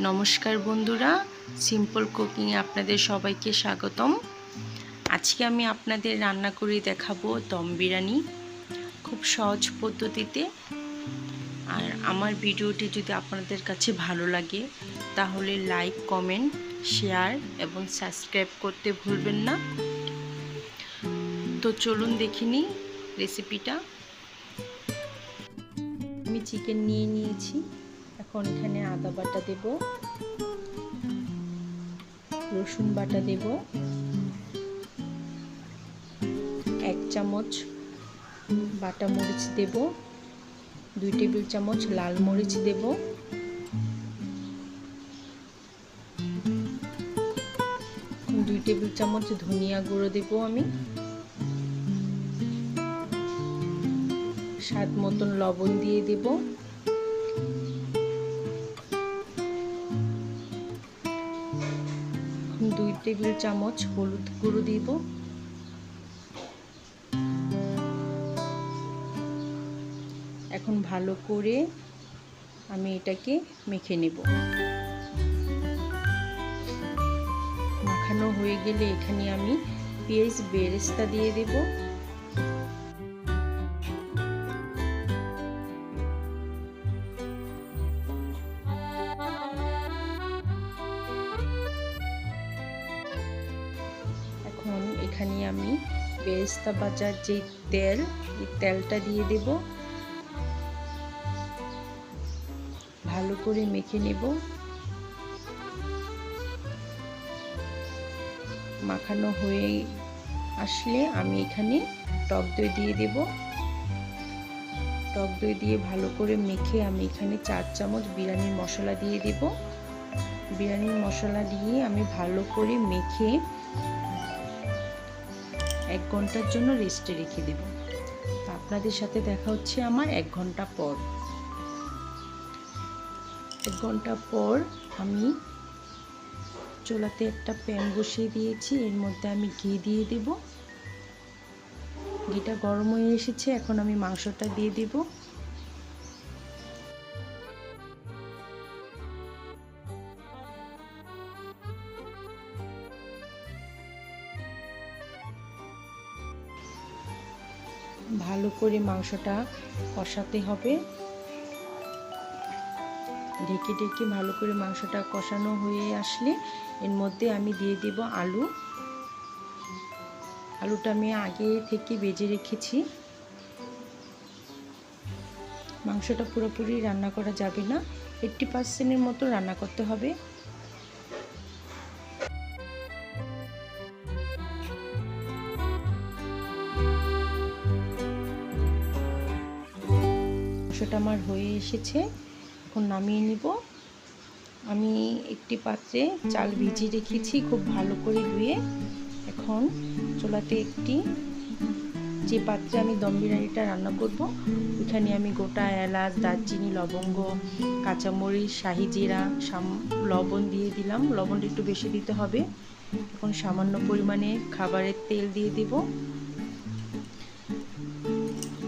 নমস্কার বন্ধুরা সিম্পল কুকিংয়ে আপনাদের সবাইকে স্বাগতম। আজকে আমি আপনাদের রান্না করে দেখাবো দম বিরিয়ানি খুব সহজ পদ্ধতিতে। আর আমার ভিডিওটি যদি আপনাদের কাছে ভালো লাগে, তাহলে লাইক, কমেন্ট, শেয়ার এবং সাবস্ক্রাইব করতে ভুলবেন না। তো চলুন দেখিনি রেসিপিটা আমি চিকেন নিয়ে নিয়েছি। এখন এখানে আদা বাটা দেব, রসুন বাটা দেব, এক চামচ বাটা মরিচ দেব, দুই টেবিল চামচ লাল মরিচ দেব, দুই টেবিল চামচ ধনিয়া গুঁড়ো দেব আমি। স্বাদ মতন লবণ দিয়ে দেব। টেবিল চামচ হলুদ গুঁড়ো দিব। এখন ভালো করে আমি এটাকে মেখে নেব। মাখানো হয়ে গেলে এখানে আমি পেঁয়াজ বেরেস্তা দিয়ে দেব। আমি বেরেস্তা বাজার যে তেল, এই তেলটা দিয়ে দেব। ভালো করে মেখে নেব। মাখানো হয়ে আসলে আমি এখানে টক দই দিয়ে দেব। টক দই দিয়ে ভালো করে মেখে আমি এখানে চার চামচ বিরিয়ানির মশলা দিয়ে দেব। বিরিয়ানির মশলা দিয়ে আমি ভালো করে মেখে এক ঘণ্টার জন্য রেস্টে রেখে দেব। আপনাদের সাথে দেখা হচ্ছে আমার এক ঘণ্টা পর। এক ঘণ্টা পর আমি চোলাতে একটা প্যান বসিয়ে দিয়েছি, এর মধ্যে আমি ঘি দিয়ে দেব। ঘিটা গরম হয়ে এসেছে, এখন আমি মাংসটা দিয়ে দেব। ভালো করে মাংসটা কষাতে হবে। ঢেকে ঢেকে ভালো করে মাংসটা কষানো হয়ে আসলে এর মধ্যে আমি দিয়ে দেব আলু। আলুটা আমি আগে থেকে বেজে রেখেছি। মাংসটা পুরোপুরি রান্না করা যাবে না। এইট্টি পার্সেন্টের মতো রান্না করতে হবে। মাংসটা আমার হয়ে এসেছে। এখন নামিয়ে নিব। আমি একটি পাত্রে চাল ভিজিয়ে রেখেছি খুব ভালো করে ধুয়ে। এখন চুলাতে একটি যে পাত্রে আমি দম বিরিয়ানিটা রান্না করব, ওইখানে আমি গোটা এলাচ, দারচিনি, লবঙ্গ, কাঁচামরিচ, শাহি জিরা লবণ দিয়ে দিলাম। লবণটা একটু বেশি দিতে হবে। এখন সামান্য পরিমাণে খাবারের তেল দিয়ে দেব।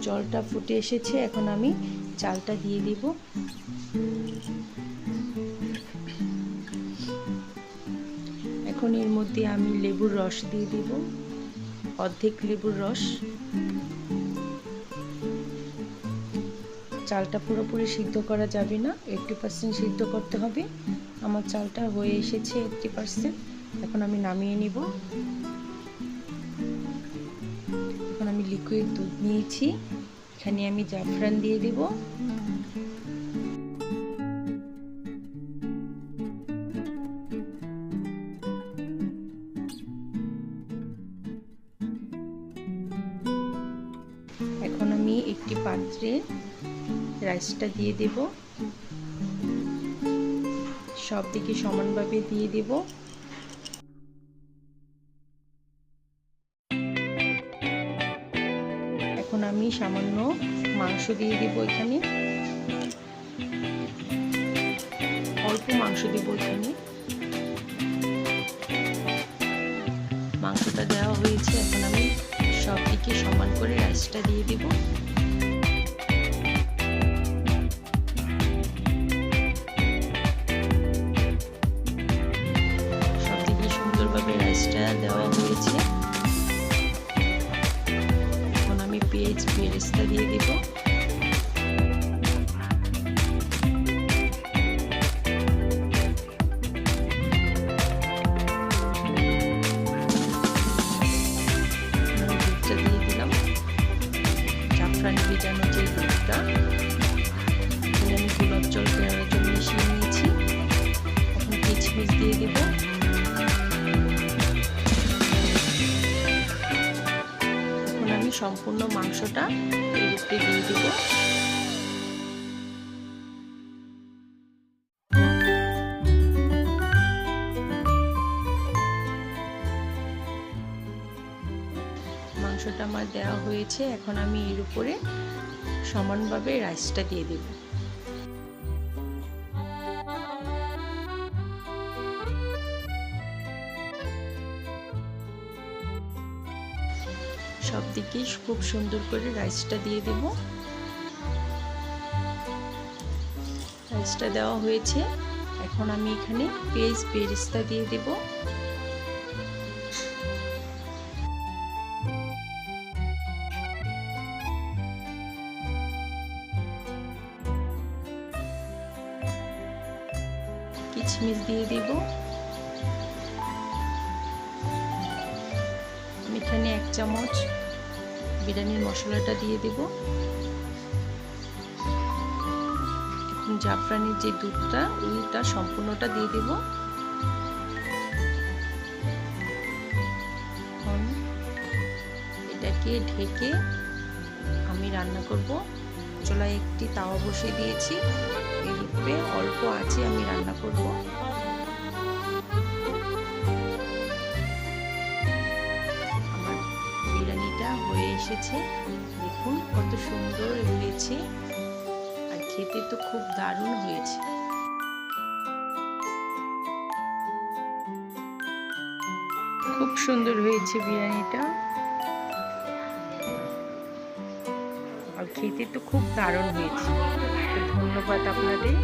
জলটা ফুটে এসেছে। এখন আমি চালটা দিয়ে দিব। এখন এর মধ্যে আমি লেবুর রস দিয়ে দিব। অর্ধেক লেবুর রস। চালটা পুরোপুরি সিদ্ধ করা যাবে না এইটটি পার্সেন্ট সিদ্ধ করতে হবে। আমার চালটা হয়ে এসেছে এইটটি পার্সেন্ট এখন আমি নামিয়ে নিব। এখন আমি লিকুইড দুধ নিয়েছি। এখানে আমি জাফরান দিয়ে দেব। এখন আমি একটি পাত্রে রাইসটা দিয়ে দেব। সব দিকে সমানভাবে দিয়ে দেব। আমি সামান্য মাংস দিয়ে দিব এখানে। অল্প মাংস দিব এখানে। মাংসটা দেওয়া হয়েছে, এখন আমি সব দিকে সমান করে রাইসটা দিয়ে দেব। বেরেস্তা দিয়ে দিব। দিয়ে দিলাম। জাফরান ভিজানো যে দুধটা। সম্পূর্ণ মাংসটা এই রুটি দিয়ে দেবো। মাংসটা আমার দেওয়া হয়েছে, এখন আমি এর উপরে সমানভাবে রাইসটা দিয়ে দেব। সব দিকে খুব সুন্দর করে রাইসটা দিয়ে দেব। রাইসটা দেওয়া হয়েছে। এখন আমি এখানে পেঁয়াজ, বেরেস্তা দিয়ে দেবো। কিচমিচ দিয়ে দেব। এখানে এক চামচ বিরিয়ানির মশলাটা দিয়ে দেব। এখন জাফরানের যে দুধটা ওইটা সম্পূর্ণটা দিয়ে দেব। এটাকে ঢেকে আমি রান্না করব। চুলায় একটি তাওয়া বসিয়ে দিয়েছি। এর উপরে অল্প আছে আমি রান্না করব। এসেছে। দেখুন কত সুন্দর হয়েছে। আর খেতে তো খুব দারুণ হয়েছে। খুব সুন্দর হয়েছে বিরিয়ানিটা। আর খেতে তো খুব দারুণ হয়েছে। ধন্যবাদ আপনাদের।